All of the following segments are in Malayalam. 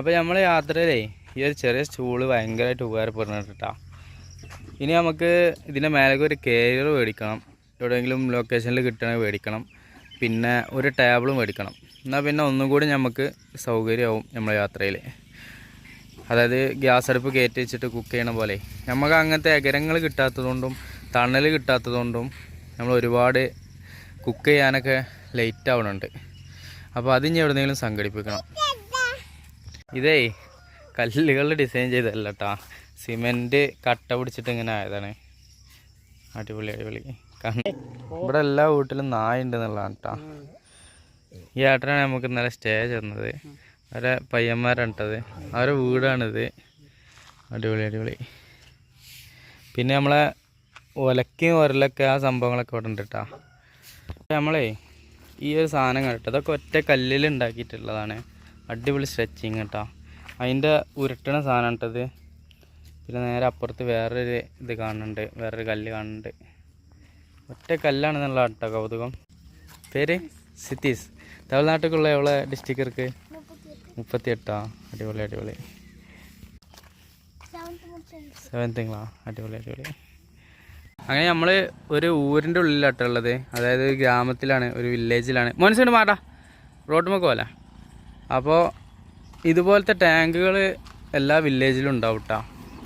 അപ്പോൾ നമ്മൾ യാത്രയിലേ ഈ ഒരു ചെറിയ സ്റ്റൂൾ ഭയങ്കരമായിട്ട് ഉപകാരപ്പെടുന്നുണ്ട് കേട്ടോ ഇനി നമുക്ക് ഇതിന്റെ മേലേക്ക് ഒരു കെയർ മേടിക്കണം. എവിടെയെങ്കിലും ലൊക്കേഷനിൽ കിട്ടണ മേടിക്കണം. പിന്നെ ഒരു ടേബിളും മേടിക്കണം. എന്നാൽ പിന്നെ ഒന്നും കൂടി നമുക്ക് സൗകര്യമാവും നമ്മളെ യാത്രയിൽ അതായത് ഗ്യാസ് അടുപ്പ് കയറ്റി വെച്ചിട്ട് കുക്ക് ചെയ്യണ പോലെ. നമുക്ക് അങ്ങനത്തെ എകരങ്ങൾ കിട്ടാത്തതുകൊണ്ടും തണൽ കിട്ടാത്തതുകൊണ്ടും നമ്മൾ ഒരുപാട് കുക്ക് ചെയ്യാനൊക്കെ ലേറ്റ് ആവണുണ്ട്. അപ്പോൾ അതിനി എവിടെന്നെങ്കിലും സംഘടിപ്പിക്കണം. ഇതേ കല്ലുകൾ ഡിസൈൻ ചെയ്തല്ല കേട്ടോ സിമെന്റ് കട്ട പിടിച്ചിട്ട് ഇങ്ങനെ ആയതാണ്. അടിപൊളി അടിപൊളി. ഇവിടെ എല്ലാ വീട്ടിലും നായ ഉണ്ട് എന്നുള്ളതാണ് കേട്ടോ ഈ ഏട്ടനാണ് നമുക്ക് ഇന്നലെ സ്റ്റേ ചെന്നത് അവരെ പയ്യന്മാരാണിട്ടത്. അവരെ വീടാണിത്. അടിപൊളി അടിപൊളി. പിന്നെ നമ്മളെ ഒലക്കും ഒരലൊക്കെ ആ സംഭവങ്ങളൊക്കെ ഇവിടെ ഉണ്ട് കേട്ടോ നമ്മളേ ഈ ഒരു സാധനം കണ്ടിട്ട് അതൊക്കെ ഒറ്റ കല്ലിൽ ഉണ്ടാക്കിയിട്ടുള്ളതാണ്. അടിപൊളി സ്ട്രെച്ചിങ് കേട്ടോ അതിന്റെ ഉരുട്ടണ സാധനം കേട്ടത് പിന്നെ നേരെ അപ്പുറത്ത് വേറൊരു ഇത് കാണുന്നുണ്ട് വേറൊരു കല്ല് കാണുന്നുണ്ട്. ഒറ്റ കല്ലാണെന്നുള്ള കേട്ടോ കൗതുകം. പേര്? സിത്തീസ്. തമിഴ്നാട്ടിലുള്ള എവിടെ ഡിസ്ട്രിക്ടർക്ക് മുപ്പത്തി എട്ടാ അടിപൊളി അടിപൊളി. സെവൻത്തിങ്ങളാ അടിപൊളി അടിപൊളി. അങ്ങനെ നമ്മൾ ഒരു ഊരിന്റെ ഉള്ളിലാട്ടുള്ളത് അതായത് ഒരു ഗ്രാമത്തിലാണ് ഒരു വില്ലേജിലാണ് മനസ്സിന് മാട്ടാ റോഡ് പോലെ അപ്പോൾ ഇതുപോലത്തെ ടാങ്കുകൾ എല്ലാ വില്ലേജിലും ഉണ്ടാവും കേട്ടോ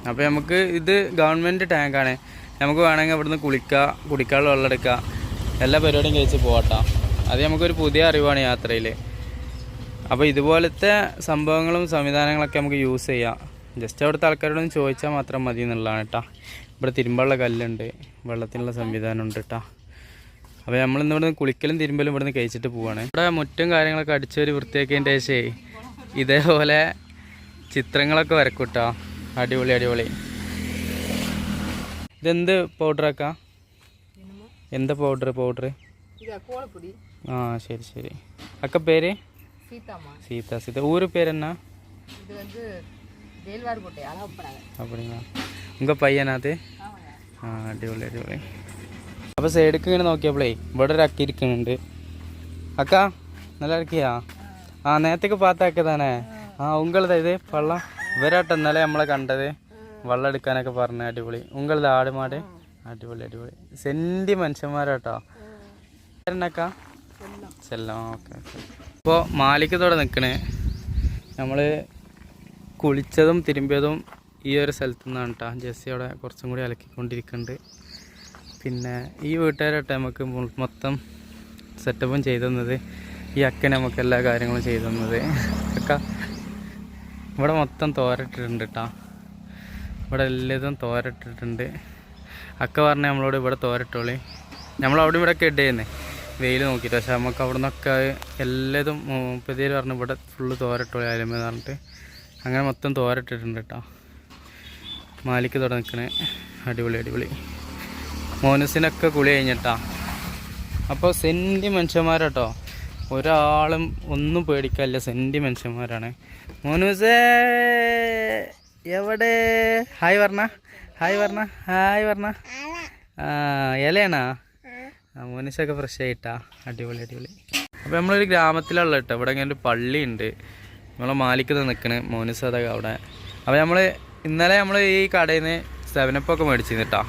അപ്പോൾ നമുക്ക് ഇത് ഗവൺമെന്റ് ടാങ്കാണ്. നമുക്ക് വേണമെങ്കിൽ ഇവിടുന്ന് കുളിക്കുക കുടിക്കാനുള്ള വെള്ളം എടുക്കുക എല്ലാ പരിപാടിയും കഴിച്ച് പോകട്ടോ അത് നമുക്കൊരു പുതിയ അറിവാണ് യാത്രയിൽ അപ്പോൾ ഇതുപോലത്തെ സംഭവങ്ങളും സംവിധാനങ്ങളൊക്കെ നമുക്ക് യൂസ് ചെയ്യാം. ജസ്റ്റ് അവിടുത്തെ ആൾക്കാരോടൊന്ന് ചോദിച്ചാൽ മാത്രം മതി എന്നുള്ളതാണ് കേട്ടോ ഇവിടെ തിരുമ്പുള്ള കല്ലുണ്ട് വെള്ളത്തിനുള്ള സംവിധാനം ഉണ്ട് കേട്ടോ അപ്പോൾ നമ്മളിന്ന് ഇവിടുന്ന് കുളിക്കലും തിരുമ്പലും ഇവിടുന്ന് കഴിച്ചിട്ട് പോവാണ് ഇവിടെ മുറ്റും കാര്യങ്ങളൊക്കെ അടിച്ചൊരു വൃത്തിയാക്കിയതിൻ്റെ ശേഷം ഇതേപോലെ ചിത്രങ്ങളൊക്കെ വരക്കും കേട്ടോ അടിപൊളി അടിപൊളി ഇതെന്ത് പൗഡറാക്കാ എന്താ പൗഡർ പൗഡർ இது கோலப்பொடி ആ ശരി ശരി അക്ക പേര് சீதாமா சீதா சீதா ஊர் பேர் என்ன இது வந்து வேல்வார்கோட்டை அழகப்படாத அப்படிங்களா உங்கள் പയ്യനത് ஆமாங்க ആ അടിപൊളി അടിപൊളി അപ്പോൾ സൈഡിലേക്ക് ഇങ്ങനെ നോക്കിയപ്പോഴേ ഇവിടെ ഒരു അക്ക ഇരിക്കുന്നുണ്ട്. അക്ക നല്ല ഇറക്കിയാ ആ നേരത്തേക്ക് പാത്താക്കിയതാണേ ആ ഉങ്ങളതാ ഇത്? വെള്ളം. ഇവരാട്ടോ ഇന്നലെ നമ്മളെ കണ്ടത്. വെള്ളം എടുക്കാനൊക്കെ പറഞ്ഞ അടിപൊളി. ഉങ്ങളത് ആടുമാട്? അടിപൊളി അടിപൊളി. സെന്റി മനുഷ്യന്മാരാട്ടോ. എന്നക്ക ചെല്ലാം. Okay okay. മാലിക്കത്തോടെ നിൽക്കണേ നമ്മൾ കുളിച്ചതും തിരുമ്പിയതും ഈ ഒരു സ്ഥലത്തു നിന്നാണ് കേട്ടോ ജെസ്സി അവിടെ കുറച്ചും കൂടി അലക്കിക്കൊണ്ടിരിക്കുന്നുണ്ട് പിന്നെ ഈ വീട്ടുകാരായിട്ട് നമുക്ക് മൊത്തം സെറ്റപ്പും ചെയ്തു തന്നത് ഈ അക്കനെ നമുക്ക് എല്ലാ കാര്യങ്ങളും ചെയ്തു തന്നത്. അക്ക ഇവിടെ മൊത്തം തോരട്ടിട്ടുണ്ട് കേട്ടോ ഇവിടെ എല്ലാതും തോരട്ടിട്ടുണ്ട്. അക്ക പറഞ്ഞ നമ്മളോട് ഇവിടെ തോരട്ടോളി. നമ്മൾ അവിടെ ഇവിടെ ഒക്കെ ഇടേന്ന്. വെയിൽ നോക്കിയിട്ട്. പക്ഷെ നമുക്ക് അവിടെ നിന്നൊക്കെ എല്ലാതും മുപ്പത്തേര് പറഞ്ഞു ഇവിടെ ഫുള്ള് തോരട്ടോളി എന്ന് പറഞ്ഞിട്ട് അങ്ങനെ മൊത്തം തോരട്ടിട്ടുണ്ട് കേട്ടോ മാലിക്ക് തുടങ്ങിക്കണേ അടിപൊളി അടിപൊളി. മോനസിനൊക്കെ കുളി കഴിഞ്ഞിട്ടാ. അപ്പോൾ സെന്റി മനുഷ്യന്മാരാട്ടോ ഒരാളും ഒന്നും പേടിക്കാനില്ല സെന്റി മനുഷ്യന്മാരാണ്. മോനൂസേ എവിടെ? ഹായ് പറഞ്ഞ ഹായ് പറഞ്ഞ ഹായ് പറഞ്ഞ ഇലയാണാ? മോനൂസൊക്കെ ഫ്രഷ് ആയിട്ടാ. അടിപൊളി അടിപൊളി. അപ്പോൾ നമ്മളൊരു ഗ്രാമത്തിലുള്ള കേട്ടോ ഇവിടെ ഇങ്ങനെ ഒരു പള്ളിയുണ്ട്. നമ്മളെ മാലിക്ക് നിൽക്കണ് മോനൂസ് അതൊക്കെ അവിടെ. അപ്പോൾ നമ്മൾ ഇന്നലെ നമ്മൾ ഈ കടയിൽ നിന്ന് സെവനപ്പൊക്കെ മേടിച്ചിരുന്നു കേട്ടോ.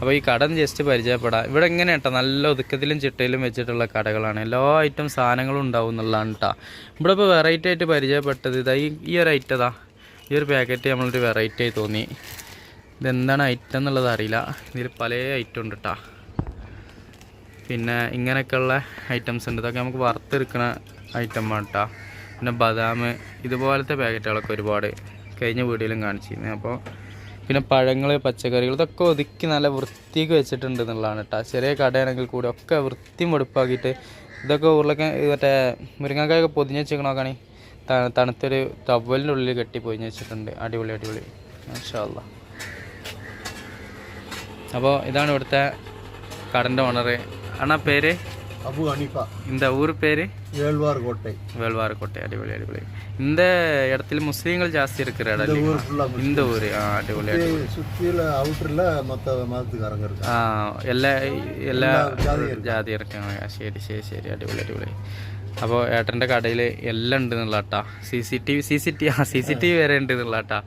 അപ്പോൾ ഈ കട ജസ്റ്റ് പരിചയപ്പെടാം. ഇവിടെ എങ്ങനെ കേട്ടോ നല്ല ഒതുക്കത്തിലും ചിട്ടയിലും വെച്ചിട്ടുള്ള കടകളാണ്. എല്ലാ ഐറ്റം സാധനങ്ങളും ഉണ്ടാവും എന്നുള്ളതാണ് കേട്ടോ ഇവിടെ ഇപ്പോൾ വെറൈറ്റി ആയിട്ട് പരിചയപ്പെട്ടത് ഇതാ ഈ ഈ ഒരു ഐറ്റം ഇതാ. ഈ ഒരു പാക്കറ്റ് നമ്മളൊരു വെറൈറ്റി ആയി തോന്നി. ഇതെന്താണ് ഐറ്റം എന്നുള്ളത് അറിയില്ല. ഇതിൽ പല ഐറ്റം ഉണ്ട് കേട്ടോ പിന്നെ ഇങ്ങനെയൊക്കെയുള്ള ഐറ്റംസ് ഉണ്ട്. ഇതൊക്കെ നമുക്ക് വറുത്തെടുക്കുന്ന ഐറ്റം കേട്ടോ പിന്നെ ബദാം ഇതുപോലത്തെ പാക്കറ്റുകളൊക്കെ ഒരുപാട്. കഴിഞ്ഞ വീഡിയോയിലും കാണിച്ചിരുന്നു. അപ്പോൾ പിന്നെ പഴങ്ങൾ പച്ചക്കറികൾ ഇതൊക്കെ ഒതുക്കി നല്ല വൃത്തിക്ക് വെച്ചിട്ടുണ്ട് എന്നുള്ളതാണ് കേട്ടോ ചെറിയ കടയാണെങ്കിൽ കൂടി ഒക്കെ വൃത്തി വെടുപ്പാക്കിയിട്ട് ഇതൊക്കെ ഉരുളക്ക മറ്റേ മുരിങ്ങക്കായൊക്കെ പൊതിഞ്ഞ് വെച്ചേക്കണോക്കാണി തണുത്തൊരു ടവലിന്റെ ഉള്ളിൽ കെട്ടി പൊതിഞ്ഞ് വെച്ചിട്ടുണ്ട്. അടിപൊളി അടിപൊളി. മാഷാല്ല അപ്പോൾ ഇതാണ് ഇവിടുത്തെ കടന്റെ ഓണറ് ആണ് പേര്? அபு அனிஃபா இந்த ஊர் பேர் ஏழ்வார் கோட்டை வேல்வாரக்கோட்டை அடிபொலி அடிபொலி இந்த இடத்துல முஸ்லீம்கள் ஜாஸ்தி இருக்கிற இடம் இந்த இல்லைங்களா? ஊர் ஃபுல்லாக இந்த ஊர் ஆ அடிபொலி அடிபொலி சுற்றியில் அவுட்டரில் மற்ற மதத்துக்காரங்க இருக்காங்க ആ എല്ലാ എല്ലാ ജാതി ജാതി ഇറക്കാണ് ശരി ശരി ശരി അടിപൊളി അടിപൊളി അപ്പോൾ ഏട്ടൻ്റെ കടയിൽ എല്ലാം ഉണ്ട് എന്നുള്ള കേട്ടാ C C T V C C T ആ സി സി ടി വി വരെ ഉണ്ട് എന്നുള്ള കേട്ടാ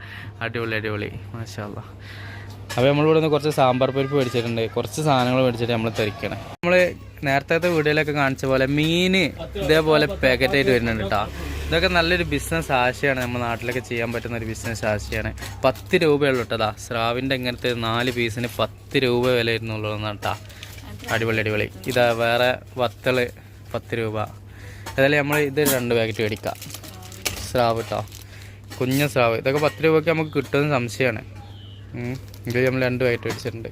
അടിപൊളി അടിപൊളി മാഷാല്ല അപ്പോൾ നമ്മളിവിടെ നിന്ന് കുറച്ച് സാമ്പാർ പരിപ്പ് മേടിച്ചിട്ടുണ്ട്. കുറച്ച് സാധനങ്ങൾ മേടിച്ചിട്ട് നമ്മൾ തിരിക്കണം. നമ്മൾ നേരത്തെ വീഡിയോയിലൊക്കെ കാണിച്ച പോലെ മീൻ ഇതേപോലെ പാക്കറ്റ് ആയിട്ട് വരുന്നുണ്ട് കേട്ടോ ഇതൊക്കെ നല്ലൊരു ബിസിനസ് ആശയമാണ് നമ്മുടെ നാട്ടിലൊക്കെ ചെയ്യാൻ പറ്റുന്ന ഒരു ബിസിനസ് ആശയമാണ് പത്ത് രൂപയുള്ളൂ കേട്ടോ സ്രാവിന്റെ ഇങ്ങനത്തെ നാല് പീസിന് പത്ത് രൂപ വില ഇരുന്നുള്ളതാണ് കേട്ടോ അടിപൊളി അടിപൊളി. ഇതാ വേറെ വത്തൾ പത്ത് രൂപ. ഏതായാലും നമ്മൾ ഇത് രണ്ട് പാക്കറ്റ് മേടിക്കാം. സ്രാവ് കേട്ടോ കുഞ്ഞ സ്രാവ്. ഇതൊക്കെ പത്ത് രൂപയ്ക്ക് നമുക്ക് കിട്ടുമെന്ന് സംശയമാണ്. ഇത് നമ്മൾ രണ്ട് പാക്കറ്റ് മേടിച്ചിട്ടുണ്ട്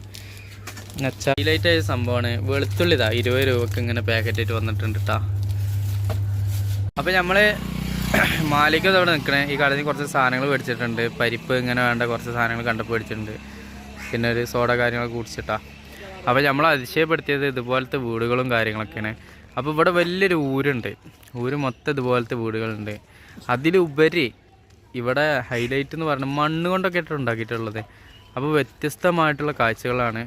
ഹൈലൈറ്റ് ആയ സംഭവമാണ്. വെളുത്തുള്ളി ഇതാ ഇരുപത് രൂപക്ക് ഇങ്ങനെ പാക്കറ്റായിട്ട് വന്നിട്ടുണ്ട് കേട്ടോ അപ്പം നമ്മൾ മാലിക്ക് അവിടെ നിൽക്കണേ ഈ കടയിൽ കുറച്ച് സാധനങ്ങൾ മേടിച്ചിട്ടുണ്ട്. പരിപ്പ് ഇങ്ങനെ വേണ്ട കുറച്ച് സാധനങ്ങൾ കണ്ടപ്പോൾ മേടിച്ചിട്ടുണ്ട്. പിന്നെ ഒരു സോഡ കാര്യങ്ങളൊക്കെ കുടിച്ചിട്ടാ. അപ്പോൾ നമ്മൾ അതിശയപ്പെടുത്തിയത് ഇതുപോലത്തെ വീടുകളും കാര്യങ്ങളൊക്കെയാണ്. അപ്പോൾ ഇവിടെ വലിയൊരു ഊരുണ്ട്. ഊര് മൊത്തം ഇതുപോലത്തെ വീടുകളുണ്ട്. അതിലുപരി ഇവിടെ ഹൈലൈറ്റ് എന്ന് പറഞ്ഞാൽ മണ്ണ് കൊണ്ടൊക്കെ ആയിട്ട് ഉണ്ടാക്കിയിട്ടുള്ളത്. അപ്പോൾ വ്യത്യസ്തമായിട്ടുള്ള കാഴ്ചകളാണ്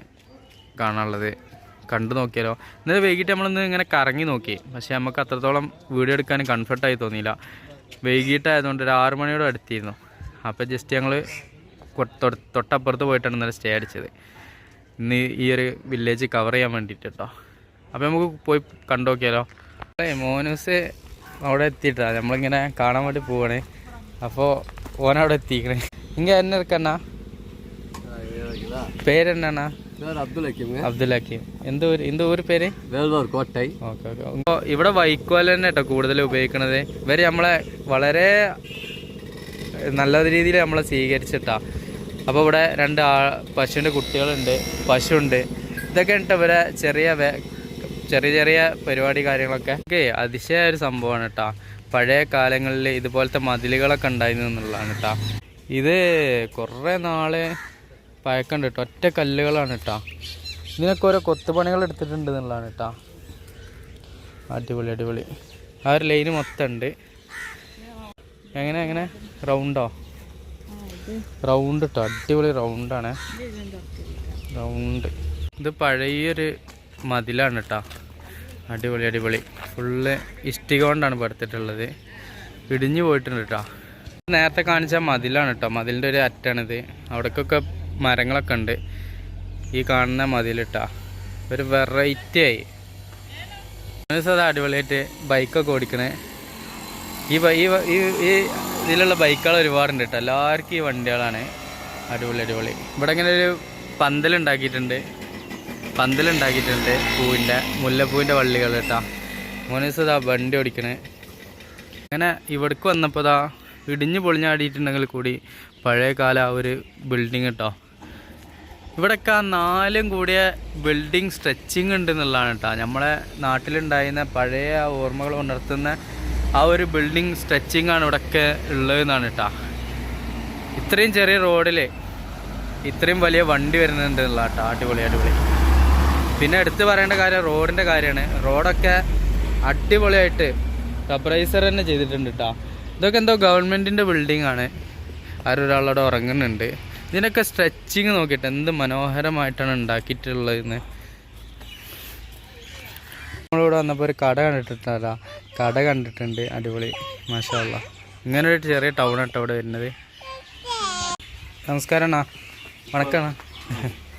കാണാനുള്ളത്. കണ്ടു നോക്കിയാലോ. ഇന്നലെ വൈകിട്ട് നമ്മളൊന്ന് ഇങ്ങനെ കറങ്ങി നോക്കി. പക്ഷേ നമുക്ക് അത്രത്തോളം വീഡിയോ എടുക്കാൻ കംഫർട്ടായി തോന്നിയില്ല. വൈകിട്ടായതുകൊണ്ട് ഒരു ആറു മണിയോട് അടുത്തിരുന്നു. അപ്പോൾ ജസ്റ്റ് ഞങ്ങൾ തൊട്ടപ്പുറത്ത് പോയിട്ടാണ് ഇന്നലെ സ്റ്റേ അടിച്ചത്. ഇന്ന് ഈ ഒരു വില്ലേജ് കവർ ചെയ്യാൻ വേണ്ടിയിട്ട് കേട്ടോ അപ്പോൾ നമുക്ക് പോയി കണ്ടു നോക്കിയാലോ. മോനൂസ് അവിടെ എത്തിയിട്ടാണ് നമ്മളിങ്ങനെ കാണാൻ വേണ്ടി പോവാണ്. അപ്പോൾ ഓനവിടെ എത്തിക്കണേ ഇങ്ങനെ എന്നെ ഇരിക്കണ്ണ പേരെന്നാണ്? അബ്ദുൽ ഹക്കീം അബ്ദുൽ ഹക്കീം. എന്ത് ഊര്? പേര്? കോട്ടൈ. Okay okay. ഇവിടെ വൈക്കോൽ തന്നെ കേട്ടോ കൂടുതൽ ഉപയോഗിക്കണത്. ഇവർ നമ്മളെ വളരെ നല്ല രീതിയിൽ നമ്മളെ സ്വീകരിച്ചിട്ടാ. അപ്പോൾ ഇവിടെ രണ്ട് ആ പശുവിന്റെ കുട്ടികളുണ്ട് പശുണ്ട് ഇതൊക്കെ ഉണ്ട് ഇവരെ ചെറിയ ചെറിയ ചെറിയ പരിപാടി കാര്യങ്ങളൊക്കെ. ഓക്കെ അതിശയ ഒരു സംഭവമാണ് കേട്ടോ പഴയ കാലങ്ങളിൽ ഇതുപോലത്തെ മതിലുകളൊക്കെ ഉണ്ടായിരുന്നു എന്നുള്ളതാണ് കേട്ടോ ഇത് കുറേ നാൾ പഴക്കണ്ട് കേട്ടോ ഒറ്റ കല്ലുകളാണ് കേട്ടോ ഇതിനൊക്കെ ഓരോ കൊത്തുപണികൾ എടുത്തിട്ടുണ്ട് എന്നുള്ളതാണ് കേട്ടോ അടിപൊളി അടിപൊളി. ആ ഒരു ലൈന് മൊത്തം ഉണ്ട് എങ്ങനെ എങ്ങനെ? റൗണ്ടോ? റൗണ്ട് കേട്ടോ അടിപൊളി റൗണ്ടാണ്. റൗണ്ട്. ഇത് പഴയൊരു മതിലാണ് കേട്ടോ അടിപൊളി അടിപൊളി. ഫുള്ള് ഇഷ്ടിക കൊണ്ടാണ് പടുത്തിട്ടുള്ളത്. ഇടിഞ്ഞു പോയിട്ടുണ്ട് കേട്ടോ നേരത്തെ കാണിച്ച മതിലാണ് കേട്ടോ മതിലിന്റെ ഒരു അറ്റാണിത്. അവിടേക്കൊക്കെ മരങ്ങളൊക്കെ ഉണ്ട്. ഈ കാണുന്ന മതിലിട്ടാ. ഒരു വെറൈറ്റി ആയി. അത് അടിപൊളിയായിട്ട് ബൈക്കൊക്കെ ഓടിക്കണേ. ഈ ഈ ഈ ഇതിലുള്ള ബൈക്കുകൾ ഒരുപാടുണ്ട് കേട്ടോ എല്ലാവർക്കും ഈ വണ്ടികളാണ്. അടിപൊളി അടിപൊളി. ഇവിടെ ഇങ്ങനെ ഒരു പന്തലുണ്ടാക്കിയിട്ടുണ്ട് പന്തലുണ്ടാക്കിയിട്ടുണ്ട് പൂവിന്റെ മുല്ലപ്പൂവിന്റെ വള്ളികൾ കേട്ടോ മോനീസ് ഇതാ വണ്ടി ഓടിക്കണേ. അങ്ങനെ ഇവിടേക്ക് വന്നപ്പോൾ ഇതാ ഇടിഞ്ഞു പൊളിഞ്ഞാടിയിട്ടുണ്ടെങ്കിൽ കൂടി പഴയ കാല ഒരു ബിൽഡിങ് കേട്ടോ ഇവിടെയൊക്കെ ആ നാലും കൂടിയ ബിൽഡിംഗ് സ്ട്രെച്ചിങ് ഉണ്ട് എന്നുള്ളതാണ് കേട്ടോ. നമ്മളെ നാട്ടിലുണ്ടായിരുന്ന പഴയ ആ ഓർമ്മകൾ ഉണർത്തുന്ന ആ ഒരു ബിൽഡിംഗ് സ്ട്രെച്ചിങ് ആണ് ഇവിടെയൊക്കെ ഉള്ളതെന്നാണ് കേട്ടോ. ഇത്രയും ചെറിയ റോഡിൽ ഇത്രയും വലിയ വണ്ടി വരുന്നുണ്ട് എന്നുള്ള കേട്ടോ. അടിപൊളി അടിപൊളി. പിന്നെ എടുത്ത് പറയേണ്ട കാര്യം റോഡിന്റെ കാര്യമാണ്. റോഡൊക്കെ അടിപൊളിയായിട്ട് റബ്രൈസർ തന്നെ ചെയ്തിട്ടുണ്ട് കേട്ടോ. ഇതൊക്കെ എന്തോ ഗവൺമെന്റിന്റെ ബിൽഡിംഗ് ആണ്. ആരൊരാളവിടെ ഉറങ്ങുന്നുണ്ട്. ഇതിനൊക്കെ സ്ട്രെച്ചിങ് നോക്കിയിട്ട് എന്ത് മനോഹരമായിട്ടാണ് ഉണ്ടാക്കിയിട്ടുള്ളതെന്ന്. നമ്മളിവിടെ വന്നപ്പോൾ ഒരു കട കണ്ടിട്ടുണ്ടല്ല കട കണ്ടിട്ടുണ്ട് അടിപൊളി. മാഷല്ല ഇങ്ങനെ ഒരു ചെറിയ ടൗൺ ആട്ടോ ഇവിടെ വരുന്നത്. നമസ്കാരം അണ്ണാ.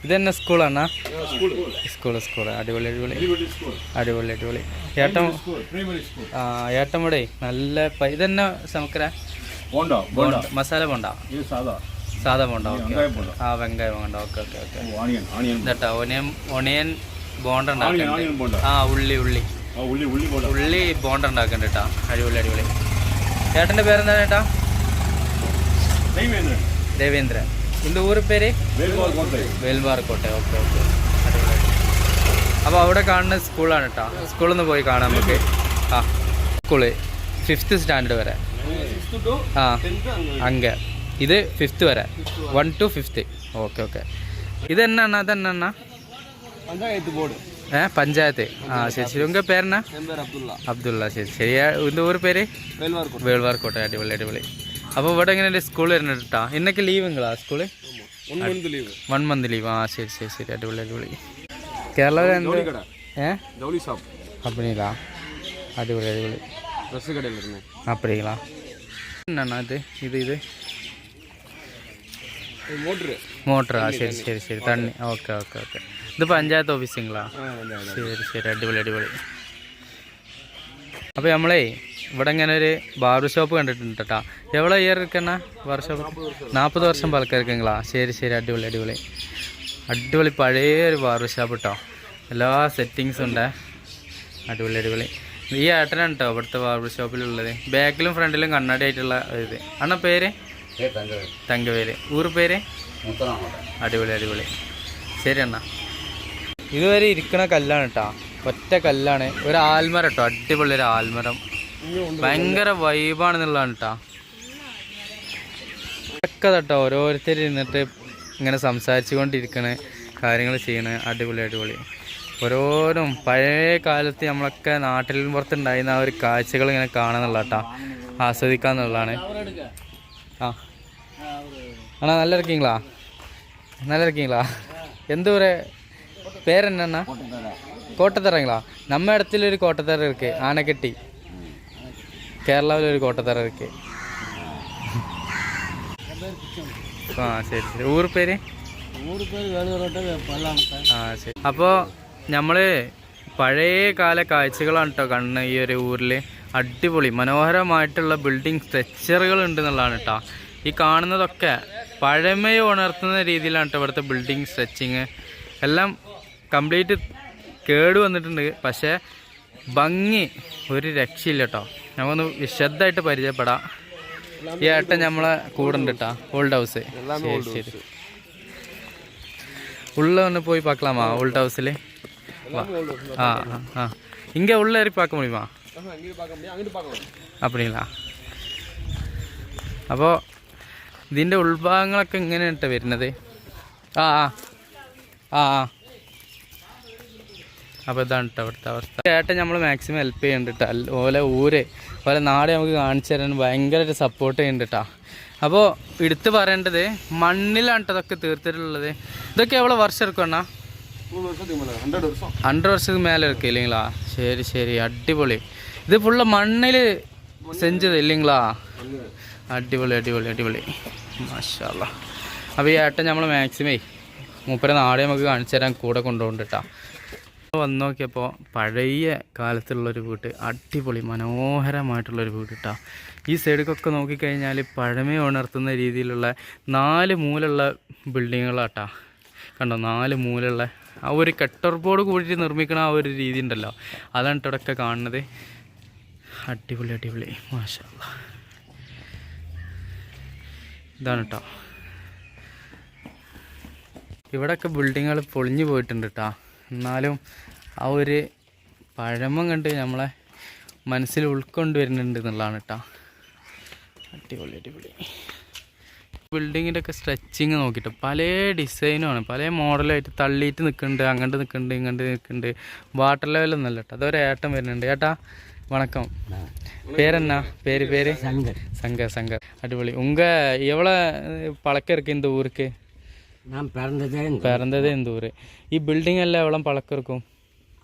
ഇത് തന്നെ സ്കൂളാണ് സ്കൂൾ സ്കൂൾ അടിപൊളി അടിപൊളി. അടിപൊളി അടിപൊളി. ഏട്ടൻ ആ ഏട്ടൻ ഇവിടെ. നല്ല ഇതെന്നെ സമക്കര മസാല ബോണ്ട. സാധാ ബോണ്ട ഓക്കെ வெங்காய போண்டா ആ വെങ്കായം bonda okay okay okay onion onion ഇതട്ടോ onion onion bonda onion ഉണ്ടാക്കുന്നുണ്ട് ஆனியன் போண்டா ആ ഉള്ളി ഉള്ളി ஆ, உள்ளி உள்ளி போண்டா ഉള്ളി ബോണ്ട ഉണ്ടാക്കുന്നുണ്ട് കേട്ടോ അടിപൊളി അടിപൊളി ചേട്ടൻ്റെ പേരെന്താണ് ചേട്ടാ நெய்வேந்திரன் ദേവേന്ദ്രൻ இந்த ഊര് പേര് வேல்வார் கோட்டை വേൽവാർക്കോട്ടെ ഓക്കെ ഓക്കെ അടിപൊളി അപ്പോൾ അവിടെ കാണുന്ന സ്കൂളാണ് കേട്ടോ സ്കൂളിൽ നിന്ന് പോയി കാണാം നമുക്ക് ആ സ്കൂള് ഫിഫ്ത്ത് സ്റ്റാൻഡേർഡ് വരെ ആ അങ്ക ഇത് ഫിഫ്ത്ത് വരെ one two fifth okay okay ഇത് എന്നാ ഇത് എന്നാ பஞ்சாயத்து போர்டு ഏ പഞ്ചായത്ത് ആ ശരി ശരി ഉങ്ക പേരെന്നാ என் பேர் அப்துல்லா അബ്ദുള്ള ശരി ശരിയാ இந்த ഊര് പേര് வேல்வார் கோட்டை വേൾവാർക്കോട്ടെ അടിപൊളി അടിപൊളി അപ്പോൾ ഇവിടെ എങ്ങനെ സ്കൂൾ വരുന്നുണ്ട് കേട്ടോ ഇന്നൊക്കെ ലീവുങ്ങളാ school one month leave one month leave ആ ശരി ശരി ശരി അടിപൊളി അടിപൊളി കേരള ஜவுளி கடை ഏ ஜவுளி ஷாப் அப்படிங்களா അടിപൊളി അടിപൊളി ட்ரெஸ் கடையில் இருந்தேன் அப்படிங்களா என்னண்ணா இது இது இது மோட்ரு മോട്ടറാ. ശരി ശരി ശരി. തണ്ണി. ഓക്കെ. ഓക്കെ ഓക്കെ ഇത് പഞ്ചായത്ത് ഓഫീസിങ്ങളാ ശരി ശരി. അടിപൊളി അടിപൊളി. അപ്പോൾ നമ്മളേ ഇവിടെ ഇങ്ങനെ ഒരു ബാർബർ ഷോപ്പ് കണ്ടിട്ടുണ്ട് കേട്ടോ എവിടെ ഇയർ ഇരിക്കണ? വർഷം? നാൽപ്പത് വർഷം പലക്കരക്കുങ്ങളാ ശരി ശരി. അടിപൊളി അടിപൊളി. അടിപൊളി പഴയ ഒരു ബാർബർ ഷോപ്പ് കേട്ടോ എല്ലാ സെറ്റിങ്സും ഉണ്ട് അടിപൊളി അടിപൊളി. ഈ ഏട്ടനാണ് കേട്ടോ ഇവിടുത്തെ ബാർബർ ഷോപ്പിലുള്ളത്. ബാക്കിലും ഫ്രണ്ടിലും കണ്ണാടി ആയിട്ടുള്ള ഇത്. അണ്ണ പേര്? തങ്കവേൽ. ഊർ പേര്? അടിപൊളി അടിപൊളി. ശരി അണ്ണ. ഇതുവരെ ഇരിക്കണ കല്ലാണ് കേട്ടോ ഒറ്റ കല്ലാണ്. ഒരു ആൽമരം കേട്ടോ അടിപൊളി ഒരു ആൽമരം. ഭയങ്കര വൈബാണെന്നുള്ളതാണ് കേട്ടോ ഒക്കെ കേട്ടോ ഓരോരുത്തർ ഇരുന്നിട്ട് ഇങ്ങനെ സംസാരിച്ചുകൊണ്ടിരിക്കണ കാര്യങ്ങൾ ചെയ്യണ. അടിപൊളി അടിപൊളി. ഓരോരും പഴയ കാലത്ത് നമ്മളൊക്കെ നാട്ടിൽ പുറത്തുണ്ടായിരുന്ന ആ ഒരു കാഴ്ചകൾ ഇങ്ങനെ കാണുന്നുള്ള കേട്ടോ ആസ്വദിക്കാന്നുള്ളതാണ്. ஆ அண்ணா நல்லா இருக்கீங்களா நல்லா இருக்கீங்களா எந்த ஒரு பேர் என்னண்ணா கோட்டத்தரங்களா நம்ம இடத்துல ஒரு கோட்டத்தரம் இருக்கு ஆனைக்கட்டி கேரளாவில் ஒரு கோட்டத்தரம் இருக்கு ஆ சரி சரி ஊர் பேര് ആ ശരി അപ്പോൾ നമ്മൾ പഴയ കാല കാഴ്ചകളാണ് കേട്ടോ കണ്ണ് ഈ ഒരു ഊരിൽ അടിപൊളി. മനോഹരമായിട്ടുള്ള ബിൽഡിംഗ് സ്ട്രക്ചറുകൾ ഉണ്ട് എന്നുള്ളതാണ് കേട്ടോ ഈ കാണുന്നതൊക്കെ പഴമയെ ഉണർത്തുന്ന രീതിയിലാണ് കേട്ടോ ഇവിടുത്തെ ബിൽഡിംഗ് സ്ട്രെച്ചിങ് എല്ലാം കംപ്ലീറ്റ് കേട് വന്നിട്ടുണ്ട്. പക്ഷേ ഭംഗി ഒരു രക്ഷയില്ല കേട്ടോ നമുക്കൊന്ന് വിശദമായിട്ട് പരിചയപ്പെടാം. ഈ ഏട്ടൻ നമ്മളെ കൂടെ ഉണ്ട് കേട്ടോ ഓൾഡ് ഹൗസ് ശരി ശരി. ഉള്ള ഒന്ന് പോയി പാക്കലാമാ ഓൾഡ് ഹൗസിൽ ആ ആ ഇങ്ങനെ ഉള്ള ഇറക്കി പാക്ക മുടിയുമാ അപ്പടിങ്ങളാ അപ്പോ ഇതിന്റെ ഉൾഭാഗങ്ങളൊക്കെ ഇങ്ങനെയാണ് വരുന്നത്. ആ ആ. ആ അപ്പോൾ ഇതാണ് കേട്ടോ അവിടുത്തെ അവസ്ഥ. ചേട്ടൻ നമ്മൾ മാക്സിമം ഹെൽപ്പ് ചെയ്യുന്നുണ്ട് കേട്ടോ ഓലെ ഊര് ഓലെ നാടെ നമുക്ക് കാണിച്ചു തരാൻ ഭയങ്കരമായിട്ട് സപ്പോർട്ട് ചെയ്യുന്നുണ്ട് കേട്ടോ അപ്പോൾ എടുത്തു പറയേണ്ടത് മണ്ണിലാണ് കേട്ടോ ഇതൊക്കെ തീർത്തിട്ടുള്ളത്. ഇതൊക്കെ എവളെ വർഷം എടുക്കണ അണ്ണാ? ഹൺഡ്രഡ് വർഷத்துக்கு மேலே இருக்குது ശരി ശരി. சரி ഇത് ഫുള്ള് മണ്ണിൽ സെഞ്ചത് ഇല്ലെങ്കിലാ അടിപൊളി അടിപൊളി അടിപൊളി. മാഷാല്ല അപ്പോൾ ഈ ഏട്ടൻ നമ്മൾ മാക്സിമേ മൂപ്പരെ നാടെ നമുക്ക് കാണിച്ചു തരാൻ കൂടെ കൊണ്ടുപോകുന്നുണ്ട് വന്നു നോക്കിയപ്പോൾ പഴയ കാലത്തുള്ളൊരു വീട്ട് അടിപൊളി മനോഹരമായിട്ടുള്ളൊരു വീട് കേട്ടോ ഈ സൈഡിലൊക്കെ നോക്കിക്കഴിഞ്ഞാൽ പഴമയെ ഉണർത്തുന്ന രീതിയിലുള്ള നാല് മൂലുള്ള ബിൽഡിങ്ങുകളാട്ടാ കണ്ടോ നാല് മൂലുള്ള ആ ഒരു കട്ടർ ബോർഡ് കൂടിയിട്ട് നിർമ്മിക്കണ ആ ഒരു രീതി ഉണ്ടല്ലോ. അതാണ് ഇവിടെയൊക്കെ കാണുന്നത്. അടിപൊളി അടിപൊളി. മാഷാ. ഇതാണ് കേട്ടോ ഇവിടെയൊക്കെ ബിൽഡിങ്ങുകൾ പൊളിഞ്ഞു പോയിട്ടുണ്ട് കേട്ടോ എന്നാലും ആ ഒരു പഴമം കണ്ട് നമ്മളെ മനസ്സിൽ ഉൾക്കൊണ്ട് വരുന്നുണ്ട് എന്നുള്ളതാണ് കേട്ടോ അടിപൊളി അടിപൊളി. ബിൽഡിങ്ങിന്റെ ഒക്കെ സ്ട്രെച്ചിങ് നോക്കിയിട്ട് പല ഡിസൈനുമാണ് പല മോഡലായിട്ട് തള്ളിയിട്ട് നിൽക്കുന്നുണ്ട് അങ്ങോട്ട് നിൽക്കുന്നുണ്ട് ഇങ്ങോട്ട് നിൽക്കുന്നുണ്ട്. വാട്ടർ ലെവലൊന്നുമല്ല കേട്ടോ അതൊരു ഏട്ടം വരുന്നുണ്ട്. ഏട്ടാ வணக்கம் பேர் என்ன பேர் பேர் சங்கர் சங்கர் சங்கர் அடிப்பொலி உங்கள் எவ்வளோ பழக்கம் இருக்குது இந்த ஊருக்கு நான் பிறந்ததே பிறந்ததே இந்த ஊர் ഈ ബിൽഡിംഗ് എല്ലാം എവിടെ പഴക്കിറക്കും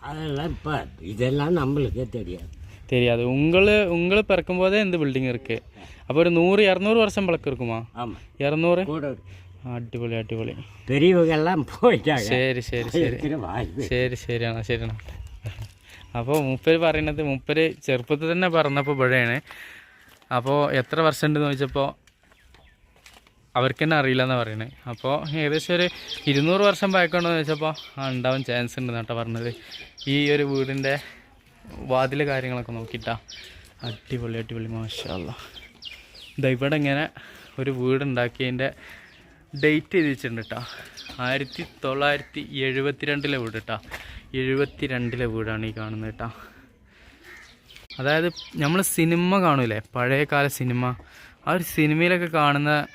அதெல்லாம் இப்போ இதெல்லாம் நம்மளுக்கே தெரியாது தெரியாது உங்கள் உங்களை பிறக்கும்போதே இந்த பில்டிங் இருக்கு அப்போ ஒரு நூறு இரநூறு வருஷம் பழக்கம் இருக்குமா ஆமாம் இரநൂറ് கூட இருக்கு. അടിപൊളി അടിപൊളി പെരിയവകெல்லாம் போயிட்டாங்க சரி சரி சரி சரி வாய்ப்பு சரி சரிண்ணா சரிண்ணா അപ്പോൾ മൂപ്പര് പറയണത് മൂപ്പര് ചെറുപ്പത്തിൽ തന്നെ പറഞ്ഞപ്പോൾ പുഴയാണ് അപ്പോൾ എത്ര വർഷം ഉണ്ടെന്ന് ചോദിച്ചപ്പോൾ അവർക്ക് തന്നെ അറിയില്ല എന്നാണ് പറയുന്നത് അപ്പോൾ ഏകദേശം ഒരു ഇരുന്നൂറ് വർഷം പഴക്കമുണ്ടോ എന്ന് ചോദിച്ചപ്പോൾ ആ ഉണ്ടാവും ചാൻസ് ഉണ്ട് കേട്ടോ പറഞ്ഞത്. ഈ ഒരു വീടിന്റെ വാതിൽ കാര്യങ്ങളൊക്കെ നോക്കിയിട്ടാ അടിപൊളി അടിപൊളി മാഷല്ല ഇതാ ഇവിടെ ഇങ്ങനെ ഒരു വീടുണ്ടാക്കിയതിന്റെ ഡേറ്റ് എഴുതി വെച്ചിട്ടുണ്ട് കേട്ടോ ആയിരത്തി തൊള്ളായിരത്തി എഴുപത്തി രണ്ടിലെ വീട് കേട്ടോ എഴുപത്തി രണ്ടിലെ വീടാണ് ഈ കാണുന്നത് കേട്ടോ. അതായത് നമ്മൾ സിനിമ കാണൂലേ? പഴയ കാല സിനിമ. ആ ഒരു സിനിമയിലൊക്കെ കാണുന്ന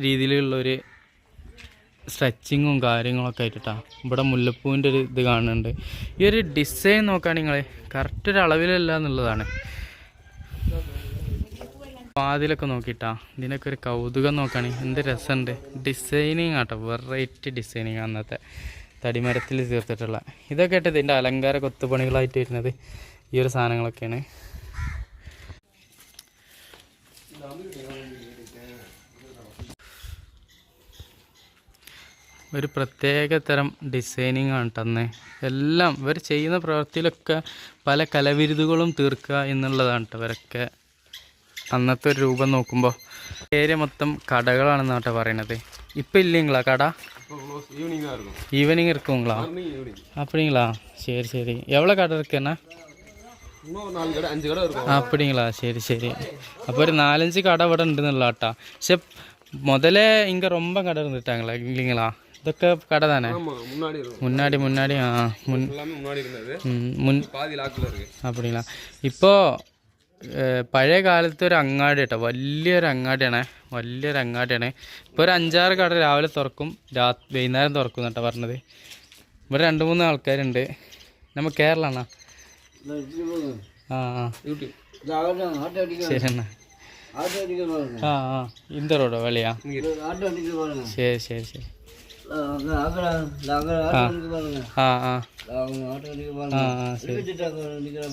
രീതിയിലുള്ളൊരു സ്ട്രെച്ചിങ്ങും കാര്യങ്ങളൊക്കെ ആയിട്ടാ ഇവിടെ മുല്ലപ്പൂവിന്റെ ഒരു ഇത് കാണുന്നുണ്ട്. ഈ ഒരു ഡിസൈൻ നോക്കുകയാണെങ്കിൽ നിങ്ങൾ കറക്റ്റ് ഒരു അളവിലല്ല എന്നുള്ളതാണ്. വാതിലൊക്കെ നോക്കിയിട്ടാ. ഇതിനൊക്കെ ഒരു കൗതുകം നോക്കുകയാണെങ്കിൽ എന്ത് രസമുണ്ട്. ഡിസൈനിങ് ആട്ടോ വെറൈറ്റി ഡിസൈനിങ് അന്നത്തെ. തടിമരത്തിൽ തീർത്തിട്ടുള്ള. ഇതൊക്കെ ആയിട്ട് ഇതിന്റെ അലങ്കാര കൊത്തുപണികളായിട്ട് വരുന്നത് ഈ ഒരു സാധനങ്ങളൊക്കെയാണ്. ഒരു പ്രത്യേക തരം ഡിസൈനിങ് ആണ് തന്നെ എല്ലാം ഇവർ ചെയ്യുന്ന പ്രവൃത്തിയിലൊക്കെ പല കലവിരുതുകളും തീർക്കുക എന്നുള്ളതാണ് കേട്ടോ ഇവരൊക്കെ. അന്നത്തെ ഒരു രൂപം നോക്കുമ്പോൾ ഏരിയ മൊത്തം കടകളാണെന്ന് കേട്ടോ പറയണത് ഇപ്പം இல்லைங்களா கடை ஈவினிங் இருக்குங்களா அப்படிங்களா சரி சரி எவ்வளோ கடை இருக்குண்ணா அப்படிங்களா சரி சரி அப்போ ஒரு நாலஞ்சு கடை ഇവിടെ ഉണ്ടെന്നുള്ള കേട്ടോ പക്ഷെ മുതലേ ഇങ്ങ ரொம்ப கடை இருந்துட்டாங்களா இல்லைங்களா ഇതൊക്കെ കട തന്നെ മുന്നാടി മുന്നാടി ആ മുൻ മുൻ അപ്പടിங்களா ഇപ്പോൾ പഴയ കാലത്ത് ഒരു അങ്ങാടി കേട്ടോ. വലിയൊരു അങ്ങാടിയാണ്. വലിയൊരു അങ്ങാടിയാണ്. ഇപ്പോൾ ഒരു അഞ്ചാറ് കട രാവിലെ തുറക്കും. രാ വൈകുന്നേരം തുറക്കും കേട്ടോ പറഞ്ഞത്. ഇവിടെ രണ്ട് മൂന്ന് ആൾക്കാരുണ്ട്. നമ്മൾ കേരളാണോ? ആ ആ. ശരി ഇന്ത റോഡോ വെളിയാ? ശരി ശരി ശരി. ആ ആ. ശരി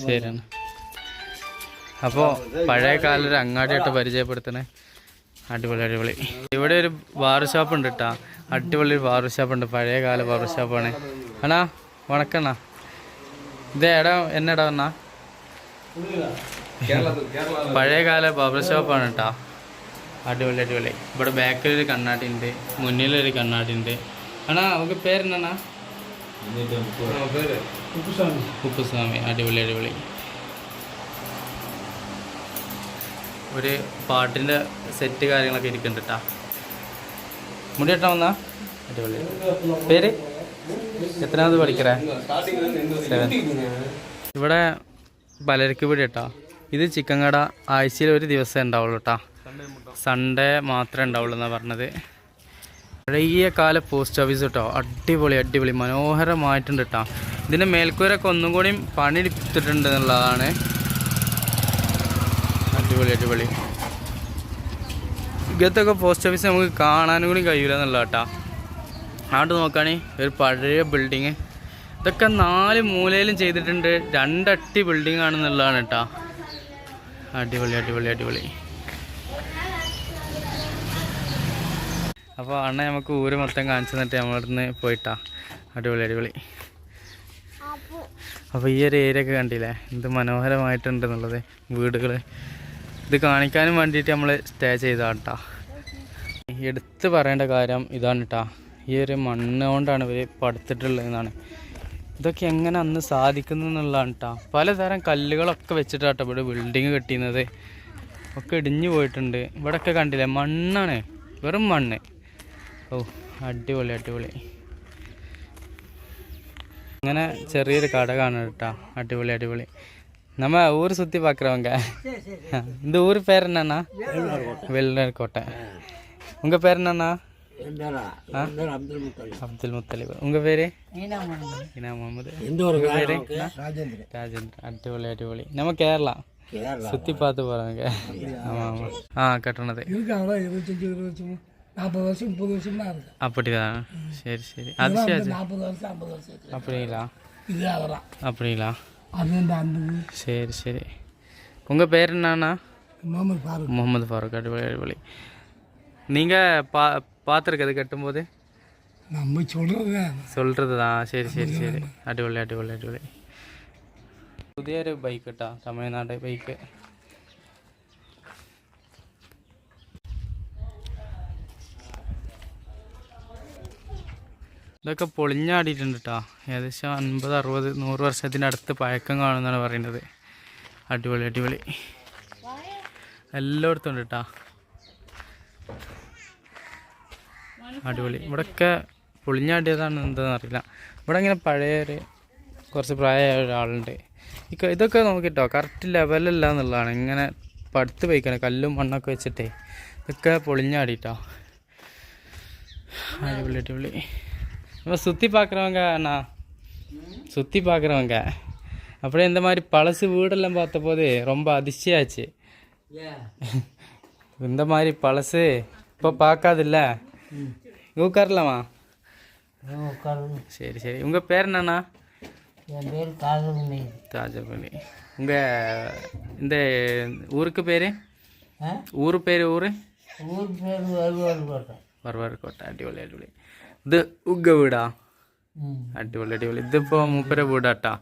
ശരി. അപ്പോ പഴയ കാല ഒരു അങ്ങാടിയായിട്ട് പരിചയപ്പെടുത്തണേ. അടിപൊളി അടിപൊളി. ഇവിടെ ഒരു ബാർ ഷോപ്പ് ഉണ്ട് കേട്ടാ അടിപൊളി ഒരു ബാർ ഷോപ്പ് ഉണ്ട്. പഴയ കാല ബാർ ഷോപ്പാണ് അണ്ണാ വണക്കണ്ണാ. ഇതേ എടാ എന്നെടാ വന്നാ? പഴയ കാല ബാർബർ ഷോപ്പാണ് കേട്ടാ അടിപൊളി അടിപൊളി. ഇവിടെ ബാക്കിൽ ഒരു കണ്ണാടി ഉണ്ട്. മുന്നിലൊരു കണ്ണാടി ഉണ്ട്. അണ്ണാ നമുക്ക് പേരെന്നാ? ഉപ്പുസ്വാമി. അടിപൊളി അടിപൊളി. ഒരു പാട്ടിന്റെ സെറ്റ് കാര്യങ്ങളൊക്കെ ഇരിക്കുന്നുണ്ട് കേട്ടാ മുടി കെട്ടാൻ വന്നാ? അടിപൊളി. പേര്? എത്രാമത് പഠിക്കറേ സെവൻ ഇവിടെ പലരക്ക് പിടി കേട്ടോ ഇത് ചിക്കൻ കട ആഴ്ചയിൽ ഒരു ദിവസം ഉണ്ടാവുള്ളൂ കേട്ടാ സൺഡേ മാത്രമേ ഉണ്ടാവുള്ളൂ എന്നാ പറഞ്ഞത്. പഴകിയ കാല പോസ്റ്റ് ഓഫീസ് കേട്ടോ അടിപൊളി അടിപൊളി. മനോഹരമായിട്ടുണ്ട് കേട്ടോ ഇതിന്റെ മേൽക്കൂരൊക്കെ ഒന്നും കൂടിയും പണിയെടുത്തിട്ടുണ്ട് എന്നുള്ളതാണ്. അടിപൊളി അടിപൊളി. ഇങ്ങനത്തൊക്കെ പോസ്റ്റ് ഓഫീസ് നമുക്ക് കാണാനും കൂടി കഴിയില്ല എന്നുള്ള കേട്ടാ അങ്ങോട്ട് നോക്കുകയാണെങ്കിൽ ഒരു പഴയ ബിൽഡിങ് ഇതൊക്കെ നാല് മൂലയിലും ചെയ്തിട്ടുണ്ട്. രണ്ടട്ടി ബിൽഡിംഗ് ആണെന്നുള്ളതാണ് കേട്ടോ അടിപൊളി അടിപൊളി അടിപൊളി. അപ്പോൾ അണ്ണ നമുക്ക് ഊര് മൊത്തം കാണിച്ചു തന്നിട്ട് നമ്മളിടുന്ന് പോയിട്ടാ. അടിപൊളി അടിപൊളി. അപ്പോൾ ഈ ഒരു ഏരിയ ഒക്കെ കണ്ടില്ലേ? എന്ത് മനോഹരമായിട്ടുണ്ടെന്നുള്ളത് വീടുകൾ ഇത് കാണിക്കാനും വേണ്ടിയിട്ട് നമ്മൾ സ്റ്റേ ചെയ്താണ് കേട്ടോ എടുത്ത് പറയേണ്ട കാര്യം ഇതാണ് കേട്ടോ ഈ ഒരു മണ്ണ് കൊണ്ടാണ് ഇവർ പടുത്തിട്ടുള്ളതെന്നാണ്. ഇതൊക്കെ എങ്ങനെ അന്ന് സാധിക്കുന്നു എന്നുള്ളതാണ് കേട്ടോ പലതരം കല്ലുകളൊക്കെ വെച്ചിട്ടാട്ടോ ഇവിടെ ബിൽഡിങ് കെട്ടിയുന്നത് ഒക്കെ ഇടിഞ്ഞു പോയിട്ടുണ്ട്. ഇവിടെയൊക്കെ കണ്ടില്ലേ? മണ്ണാണ്. വെറും മണ്ണ്. ഓ അടിപൊളി അടിപൊളി. അങ്ങനെ ചെറിയൊരു കട കാണാം കേട്ടോ അടിപൊളി അടിപൊളി. நம்ம ஊர் சுற்றி பார்க்குறவங்க இந்த ஊர் பேர் என்னண்ணா வெள்ளர் கோட்டை. உங்கள் பேர் என்னண்ணா அப்துல் முத்தலிப். உங்கள் பேர்? இனா முகமது. உங்கள் பேர்? ராஜேந்திரன். அடிபொலி அடிபொலி நம்ம கேரளா. சுற்றி பார்த்து போகிறாங்க ஆமாம் ஆமாம் ஆ கட்டணது நாற்பது அப்படிதான் சரி சரி. அதிர்ஷ்டம் அப்படிங்களா? அப்படிங்களா? அதுதான் சரி சரி. உங்கள் பேர் என்னண்ணா? முகமது ஃபாரூக். முகமது ஃபாரூக் அடிபொலி அடிபொலி நீங்கள் பா பார்த்துருக்குது கட்டும்போது? நம்ம சொல்கிறது தான். சொல்கிறது தான். சரி சரி சரி. அடிபொலி அடிபொலி அடிபொலி புதிய பைக்குட்டா தமிழ்நாடு பைக்கு ഇതൊക്കെ പൊളിഞ്ഞാടിയിട്ടുണ്ട് കേട്ടോ ഏകദേശം അൻപത് അറുപത് നൂറ് വർഷത്തിന്റെ അടുത്ത് പഴക്കം കാണുമെന്നാണ് പറയുന്നത്. അടിപൊളി അടിപൊളി. എല്ലായിടത്തും ഉണ്ട് കേട്ടോ അടിപൊളി. ഇവിടെയൊക്കെ പൊളിഞ്ഞാടിയതാണ് എന്താണെന്ന് അറിയില്ല. ഇവിടെ ഇങ്ങനെ പഴയ ഒരു കുറച്ച് പ്രായമായ ഒരാളുണ്ട്. ഇതൊക്കെ നോക്കിട്ടോ കറക്റ്റ് ലെവലല്ല എന്നുള്ളതാണ്. ഇങ്ങനെ പടുത്ത് പോയിക്കാണ് കല്ലും മണ്ണൊക്കെ വെച്ചിട്ടേ. ഇതൊക്കെ പൊളിഞ്ഞാടിട്ടോ. അടിപൊളി അടിപൊളി. இப்போ சுற்றி பார்க்குறவங்க அண்ணா. சுற்றி பார்க்குறவங்க. அப்படியே இந்த மாதிரி பழசு வீடெல்லாம் பார்த்தபோது ரொம்ப அதிர்ச்சியாச்சு. இந்த மாதிரி பழசு இப்போ பார்க்காதில்ல? உட்காரலாமா? சரி சரி. உங்கள் பேர் என்னண்ணா? என் பேர் தாஜபுனி தாஜபுனி உங்கள் இந்த ஊருக்கு பேர்? ஊர் பேர் ஊர்? ஊர் பேர் வருவார் கோட்டை வருவார் கோட்டை அடிபொலி அடிபொலி ഇത് ഉഗ്ഗ വീടാ അടിപൊളി അടിപൊളി ഇതിപ്പോ മൂപ്പര വീടാട്ടാ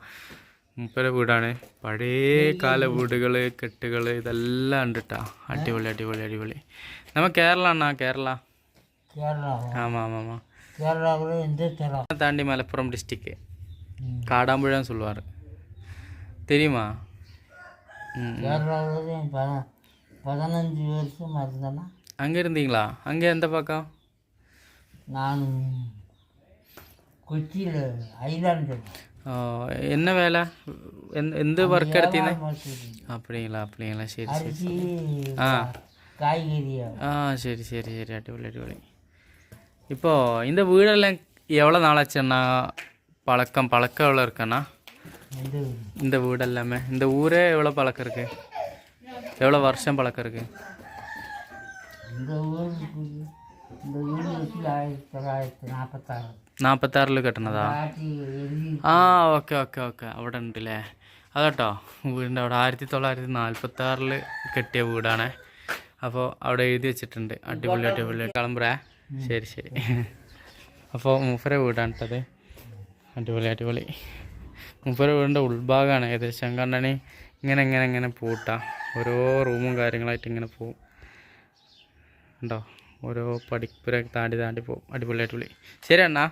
മൂപ്പര വീടാണ് പഴയ കാല വീടുകള് കെട്ടുകള് ഇതെല്ലാം ഉണ്ട് ട്ടാ അടിപൊളി അടിപൊളി അടിപൊളി നമ്മ കേരള അണ്ണാ കേരള கேரளா ஆமா ஆமா ஆமா கேரளாவில் எந்த தரம் தாண்டி மலப்புரம் டிஸ்ட்ரிக்ட் காடாம்புழான்னு சொல்லுவார் தெரியுமா ம் கேரளாவில் ப பதினஞ்சு வருஷம் இருந்தேன்னா அங்கே இருந்தீங்களா அங்கே எந்த பக்கம் நான் கொச்சியில் ஐலாண்டு ஓ, என்ன வேலை? எந்த ஒர்க் எடுத்தீங்க? அப்படிங்களா அப்படிங்களா. சரி சரி ஆ. காய்கறி. ஆ சரி சரி சரி. அடிப்பொலி அடிப்பொலி இப்போ இந்த வீடெல்லாம் எவ்வளோ நாளாச்சுண்ணா? பழக்கம் பழக்கம் எவ்வளோ இருக்குண்ணா? இந்த வீடு. எல்லாமே. இந்த ஊரே எவ்வளோ பழக்கம் இருக்கு? எவ்வளோ வருஷம் பழக்கம் இருக்கு? നാൽപ്പത്താറിൽ കെട്ടണതാ? ആ ഓക്കെ ഓക്കെ ഓക്കെ. അവിടെ ഉണ്ട് അല്ലേ അതാട്ടോ. വീടിന്റെ അവിടെ ആയിരത്തി തൊള്ളായിരത്തി നാൽപ്പത്താറിൽ കെട്ടിയ വീടാണ്. അപ്പോൾ അവിടെ എഴുതി വെച്ചിട്ടുണ്ട്. അടിപൊളി അടിപൊളി. കളമ്പറേ ശരി ശരി. അപ്പോൾ മൂപ്പര വീടാണ് കേട്ടത് അടിപൊളി അടിപൊളി. മൂപ്പര വീടിന്റെ ഉൾഭാഗമാണ് ഏകദേശം. കണ്ടണി ഇങ്ങനെ ഇങ്ങനെ ഇങ്ങനെ പൂട്ടാം. ഓരോ റൂമും കാര്യങ്ങളായിട്ട് ഇങ്ങനെ പോവും. ഉണ്ടോ ഓരോ പഠിപ്പുരൊക്കെ താണ്ടി താണ്ടി പോകും. അടിപൊളി അടിപൊളി ശരി അണ്ണാ.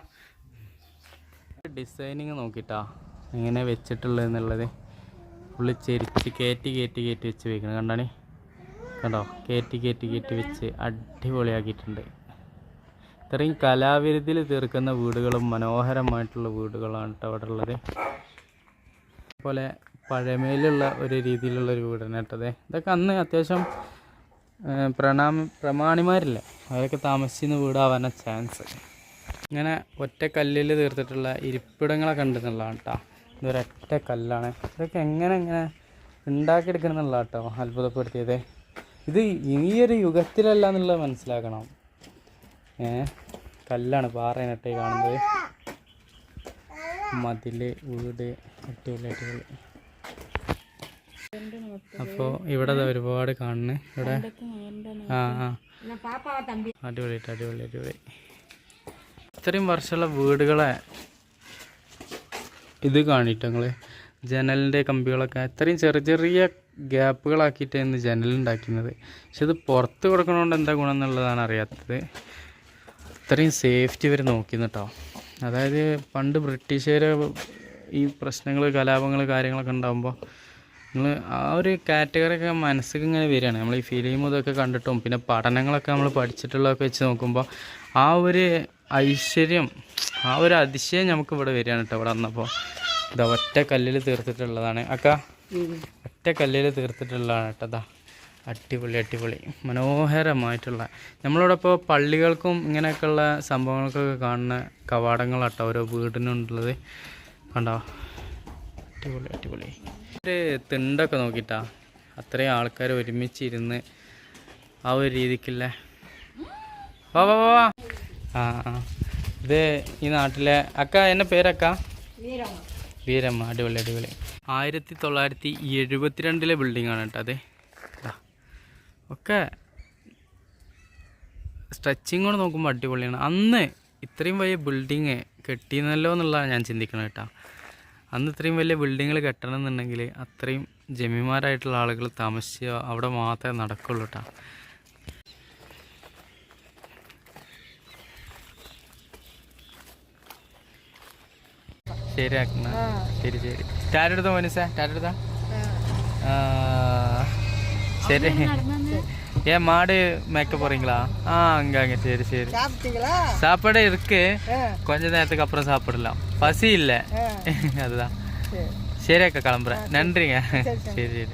ഡിസൈനിങ് നോക്കിട്ടാ എങ്ങനെ വെച്ചിട്ടുള്ളത് ഫുള്ള് ചെരിച്ച് കയറ്റി കയറ്റി കയറ്റി വെച്ച് വെക്കണം. കണ്ടാണി? കണ്ടോ? കയറ്റി കയറ്റി കയറ്റി വെച്ച് അടിപൊളിയാക്കിയിട്ടുണ്ട്. ഇത്രയും കലാവിരുതിൽ തീർക്കുന്ന വീടുകളും മനോഹരമായിട്ടുള്ള വീടുകളാണ് കേട്ടോ അവിടെ ഉള്ളത്. അതുപോലെ പഴമയിലുള്ള ഒരു രീതിയിലുള്ള ഒരു വീടാണ് കേട്ടത്. ഇതൊക്കെ അന്ന് അത്യാവശ്യം പ്രണാമ പ്രമാണിമാരില്ല? അവരൊക്കെ താമസിച്ചിരുന്ന വീടാവാനാ ചാൻസ് ഇങ്ങനെ ഒറ്റ കല്ലിൽ തീർത്തിട്ടുള്ള ഇരിപ്പിടങ്ങളൊക്കെ ഉണ്ടെന്നുള്ളതാണ് കേട്ടോ ഇതൊരൊറ്റ കല്ലാണ്. ഇതൊക്കെ എങ്ങനെ എങ്ങനെ ഉണ്ടാക്കിയെടുക്കണം കേട്ടോ അത്ഭുതപ്പെടുത്തിയത്. ഇത് ഈ ഒരു യുഗത്തിലല്ല എന്നുള്ളത് മനസ്സിലാക്കണം. ഏ കല്ലാണ് പാറയിനട്ടെ കാണുന്നത്. മതിൽ വീട് അടിപൊളി അടിപൊളി. അപ്പോൾ ഇവിടെ ഒരുപാട് കാണുന്നു. ഇവിടെ ആ ആ. അടിപൊളിയായിട്ട് അടിപൊളി അടിപൊളി. ഇത്രയും വർഷമുള്ള വീടുകളെ ഇത് കാണിട്ടോ നിങ്ങൾ? ജനലിന്റെ കമ്പികളൊക്കെ. ഇത്രയും ചെറിയ ചെറിയ ഗ്യാപ്പുകളാക്കിയിട്ടായിരുന്നു ജനലുണ്ടാക്കുന്നത് പക്ഷെ ഇത് പുറത്ത് കൊടുക്കണോണ്ട് എന്താ ഗുണം എന്നുള്ളതാണ് അറിയാത്തത്. ഇത്രയും സേഫ്റ്റി വരെ നോക്കിയിരുന്നു കേട്ടോ അതായത് പണ്ട് ബ്രിട്ടീഷുകാർ ഈ പ്രശ്നങ്ങൾ കലാപങ്ങൾ കാര്യങ്ങളൊക്കെ ഉണ്ടാകുമ്പോൾ നിങ്ങൾ ആ ഒരു കാറ്റഗറിയൊക്കെ മനസ്സിൽ ഇങ്ങനെ വരികയാണ്. നമ്മൾ ഈ ഫിലിം ഇതൊക്കെ കണ്ടിട്ടും പിന്നെ പഠനങ്ങളൊക്കെ നമ്മൾ പഠിച്ചിട്ടുള്ളതൊക്കെ വെച്ച് നോക്കുമ്പോൾ ആ ഒരു ഐശ്വര്യം ആ ഒരു അതിശയം നമുക്ക് ഇവിടെ വരികയാണ് കേട്ടോ ഇവിടെ വന്നപ്പോൾ ഇതാ ഒറ്റ കല്ലിൽ തീർത്തിട്ടുള്ളതാണ്. അക്ക ഒറ്റ കല്ലിൽ തീർത്തിട്ടുള്ളതാണ് കേട്ടോ. അടിപൊളി അടിപൊളി മനോഹരമായിട്ടുള്ള. നമ്മളിവിടെ ഇപ്പോൾ പള്ളികൾക്കും ഇങ്ങനെയൊക്കെയുള്ള സംഭവങ്ങൾക്കൊക്കെ കാണുന്ന കവാടങ്ങളാട്ടോ ഓരോ വീടിനുള്ളത്. കണ്ടോ? അടിപൊളി അടിപൊളി. ഒരു തിണ്ടൊക്കെ നോക്കിട്ടാ. അത്രയും ആൾക്കാർ ഒരുമിച്ചിരുന്ന് ആ ഒരു രീതിക്കുള്ള വാ വാ വാ ആ ഇത് ഈ നാട്ടിലെ അക്ക എന്നെ പേരക്ക? വീരമ്മ. അടിപൊളി അടിപൊളി. ആയിരത്തി തൊള്ളായിരത്തി എഴുപത്തിരണ്ടിലെ ബിൽഡിംഗ് ആണ് കേട്ടോ അതെ. ഒക്കെ സ്ട്രെച്ചിങ് കൊണ്ട് നോക്കുമ്പോൾ അടിപൊളിയാണ്. അന്ന് ഇത്രയും വലിയ ബിൽഡിങ് കെട്ടിയെന്നല്ലോ എന്നുള്ളതാണ് ഞാൻ ചിന്തിക്കുന്നത് കേട്ടോ. അന്ന് ഇത്രയും വലിയ ബിൽഡിങ്ങൾ കെട്ടണം എന്നുണ്ടെങ്കിൽ അത്രയും ജമിമാരായിട്ടുള്ള ആളുകൾ താമസിച്ച് അവിടെ മാത്രമേ നടക്കുള്ളൂ കേട്ടോ ശരി ആക്കുന്ന ശരി ശരി. ടാറ്റ എടുത്തോ മനസ്സാ ടാറ്റ എടുത്താ சரி ஏன் மாடு மேய்க்க போறீங்களா? ஆ அங்க அங்க சரி சரி. சாப்பாடு இருக்கு. கொஞ்ச நேரத்துக்கு அப்புறம் சாப்பிடலாம். பசி இல்லை. அதுதான். சரி. அக்கா கிளம்புறேன். நன்றிங்க. சரி சரி.